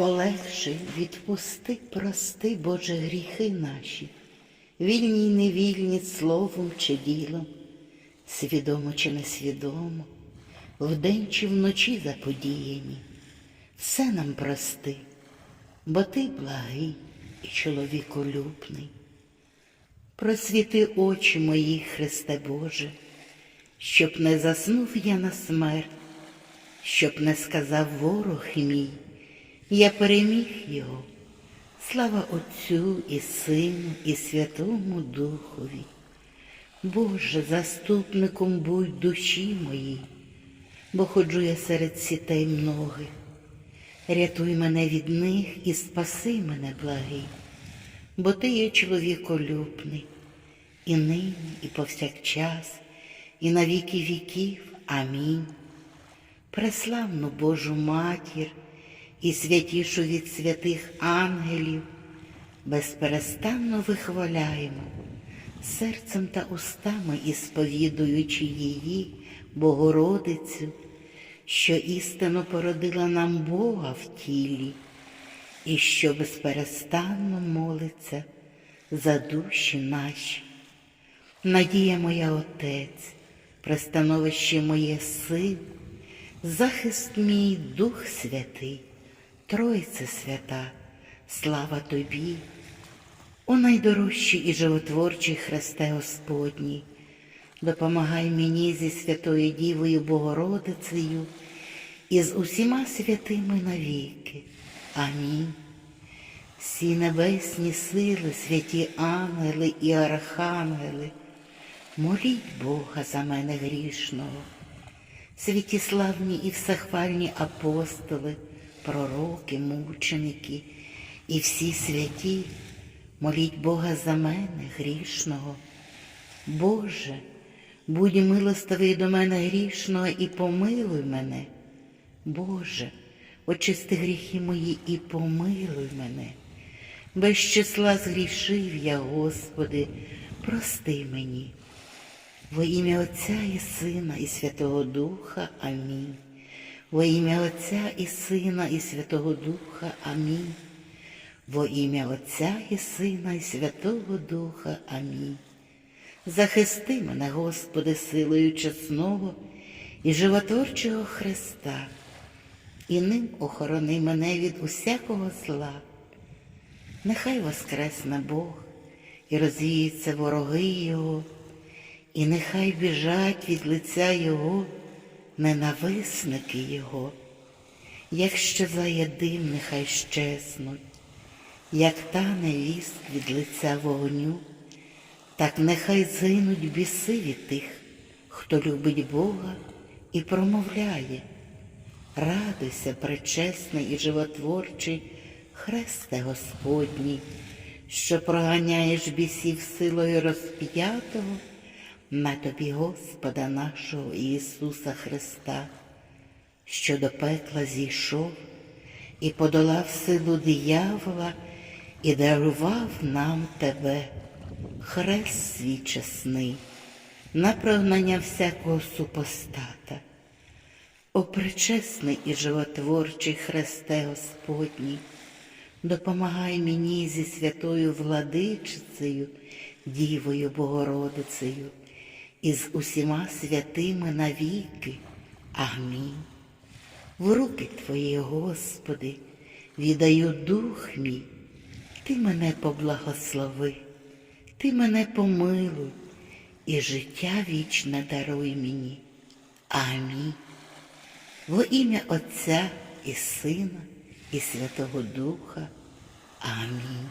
Полегши, відпусти, прости, Боже, гріхи наші, вільні й невільні словом чи ділом, свідомо чи несвідомо, вдень чи вночі заподіяні. Все нам прости, бо ти благий і чоловіколюбний. Просвіти очі мої, Христе Боже, щоб не заснув я на смерть, щоб не сказав ворог мій, я переміг його. Слава Отцю і Сину, і Святому Духові. Боже, заступником будь душі моїй, бо ходжу я серед сітей многих. Рятуй мене від них і спаси мене, благий, бо ти є чоловіколюбний, і нині, і повсякчас, і на віки віків. Амінь. Преславну Божу Матір і святішу від святих ангелів, безперестанно вихваляємо, серцем та устами і сповідуючи її, Богородицю, що істинно породила нам Бога в тілі, і що безперестанно молиться за душі наші. Надія моя Отець, пристановище моє сил, захист мій Дух Святий, Тройце свята, слава Тобі, о найдорожчий і животворчий Христе Господній, допомагай мені зі Святою Дівою Богородицею і з усіма святими навіки. Амінь. Всі небесні сили, святі ангели і архангели, моліть Бога за мене грішного, святі славні і всехвальні апостоли, пророки, мученики і всі святі, моліть Бога за мене грішного. Боже, будь милостивий до мене грішного і помилуй мене. Боже, очисти гріхи мої і помилуй мене. Без числа згрішив я, Господи, прости мені. Во ім'я Отця і Сина, і Святого Духа. Амінь. Во ім'я Отця і Сина, і Святого Духа. Амінь. Во ім'я Отця і Сина, і Святого Духа. Амінь. Захисти мене, Господи, силою чесного і животворчого Христа, і ним охорони мене від усякого зла. Нехай воскресне Бог і розвіються вороги Його, і нехай біжать від лиця Його ненависники Його, як щезає дим, нехай щезнуть, як тане віст від лиця вогню, так нехай згинуть біси від тих, хто любить Бога і промовляє. Радуйся, пречесний і животворчий Христе Господній, що проганяєш бісів силою розп'ятого на тобі Господа нашого Ісуса Христа, що до пекла зійшов і подолав силу диявола і дарував нам тебе, хрест свій чесний, на прогнання всякого супостата. О пречесний і животворчий Христе Господній, допомагай мені зі святою владичицею, Дівою Богородицею і з усіма святими навіки. Амінь. В руки Твої, Господи, віддаю дух мій, Ти мене поблагослови, Ти мене помилуй і життя вічне даруй мені. Амінь. Во ім'я Отця і Сина, і Святого Духа. Амінь.